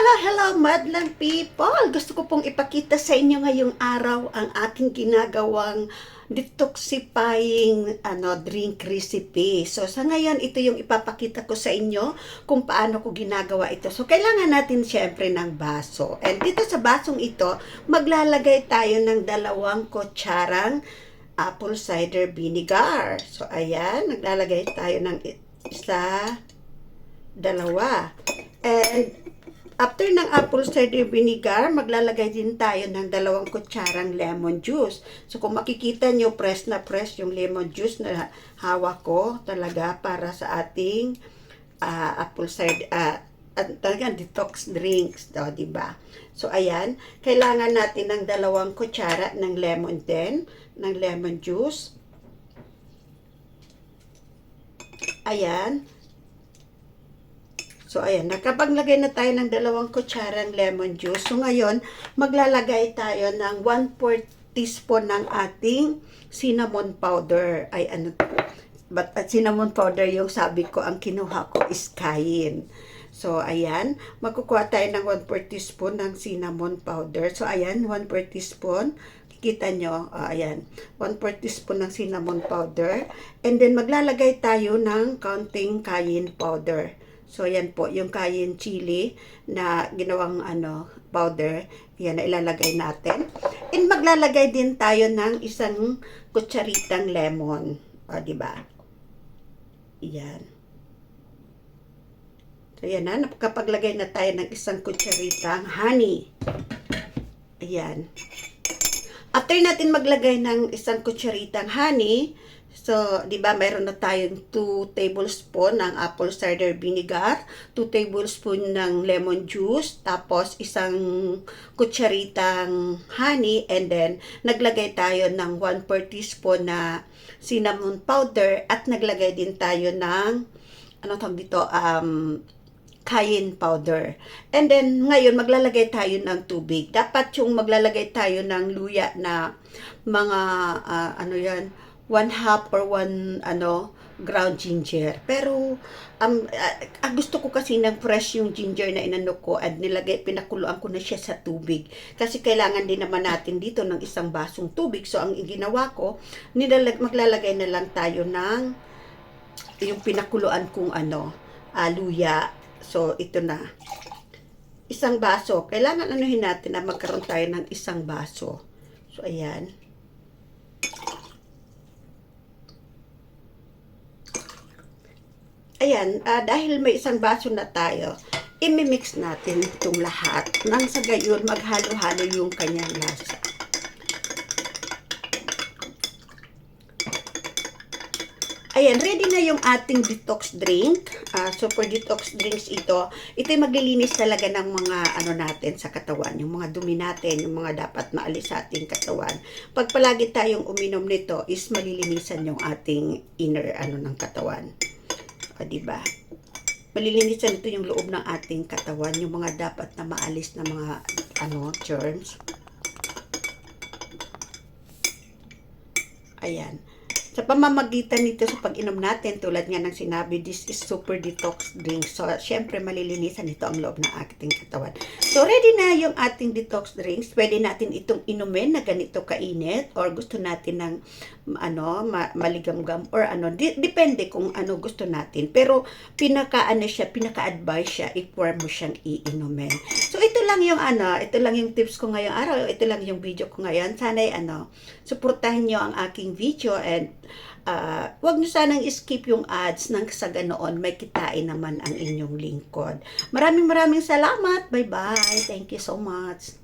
Hello, hello, madlang people! Gusto ko pong ipakita sa inyo ngayong araw ang aking ginagawang detoxifying ano, drink recipe. So, sa ngayon, ito yung ipapakita ko sa inyo kung paano ko ginagawa ito. So, kailangan natin syempre ng baso. And dito sa basong ito, maglalagay tayo ng dalawang kutsarang apple cider vinegar. So, ayan, naglalagay tayo ng isa, dalawa. And after ng apple cider vinegar, maglalagay din tayo ng dalawang kutsarang lemon juice. So kung makikita nyo, press na press yung lemon juice na hawak ko talaga para sa ating ah, apple cider, uh, talaga detox drinks, do, di ba? So ayan, kailangan natin ng dalawang kutsara ng lemon din, ng lemon juice. Ayan. So, ayan, nakapaglagay na tayo ng dalawang kutsarang lemon juice. So, ngayon, maglalagay tayo ng 1/4 teaspoon ng ating cinnamon powder. Ay, ano? But, at cinnamon powder yung sabi ko, ang kinuha ko is cayenne. So, ayan, magkukuha tayo ng 1/4 teaspoon ng cinnamon powder. So, ayan, 1/4 teaspoon. Kikita nyo, ah, ayan, 1/4 teaspoon ng cinnamon powder. And then, maglalagay tayo ng counting cayenne powder. So, yan po, yung cayenne chili na ginawang ano, powder, yan na ilalagay natin. And maglalagay din tayo ng isang kutsaritang lemon. O, ba? Yan. So, yan na. Nakapaglagay na tayo ng isang kutsaritang honey. Ayan. After natin maglagay ng isang kutsaritang honey, So, di ba, mayroon na tayong 2 tablespoon ng apple cider vinegar, 2 tablespoon ng lemon juice, tapos isang kutsaritang honey, and then naglagay tayo ng 1 per teaspoon na cinnamon powder, at naglagay din tayo ng, ano tawag dito, um, cayenne powder. And then, ngayon, maglalagay tayo ng tubig. Dapat yung maglalagay tayo ng luya na mga, ah, ano yan, one half or one ano ground ginger. Pero um, uh, gusto ko kasi ng fresh yung ginger na inano ko at nilagay pinakuluan ko na siya sa tubig. Kasi kailangan din naman natin dito ng isang basong tubig. So ang ginawa ko, nilalag maglalagay na lang tayo ng yung pinakuluan kong ano, uh. So ito na. Isang baso. Kailangan anuhin natin na magkaroon tayo ng isang baso. So ayan. Ayan, ah, dahil may isang baso na tayo, imimix natin itong lahat nang sa gayon maghalo-halo yung kanyang lasa. Ayan, ready na yung ating detox drink. Ah, super detox drinks ito. Ito'y maglilinis talaga ng mga ano natin sa katawan, yung mga dumi natin, yung mga dapat maalis sa ating katawan. Pag palagi tayong uminom nito, is malilinisan yung ating inner ano ng katawan. O, di ba? Malilinisan ito yung loob ng ating katawan, yung mga dapat na maalis na mga ano, germs. Ayan. Sa pamamagitan nito sa pag-inom natin, tulad nga ng sinabi, this is super detox drink. So, syempre, malilinisan ito ang loob ng ating katawan. So, ready na yung ating detox drinks. Pwede natin itong inumin na ganito kainit or gusto natin ng ano, ma- maligamgam or ano. Di- depende kung ano gusto natin. Pero, pinaka, ano siya, pinaka-advise siya if were mo siyang iinumin. So, ito lang yung ano, ito lang yung tips ko ngayong araw. Ito lang yung video ko ngayon. Sana'y ano, suportahan nyo ang aking video and uh, wag nyo sanang skip yung ads nang sa ganoon may kitain naman ang inyong lingkod. Maraming maraming salamat. Bye-bye. Thank you so much.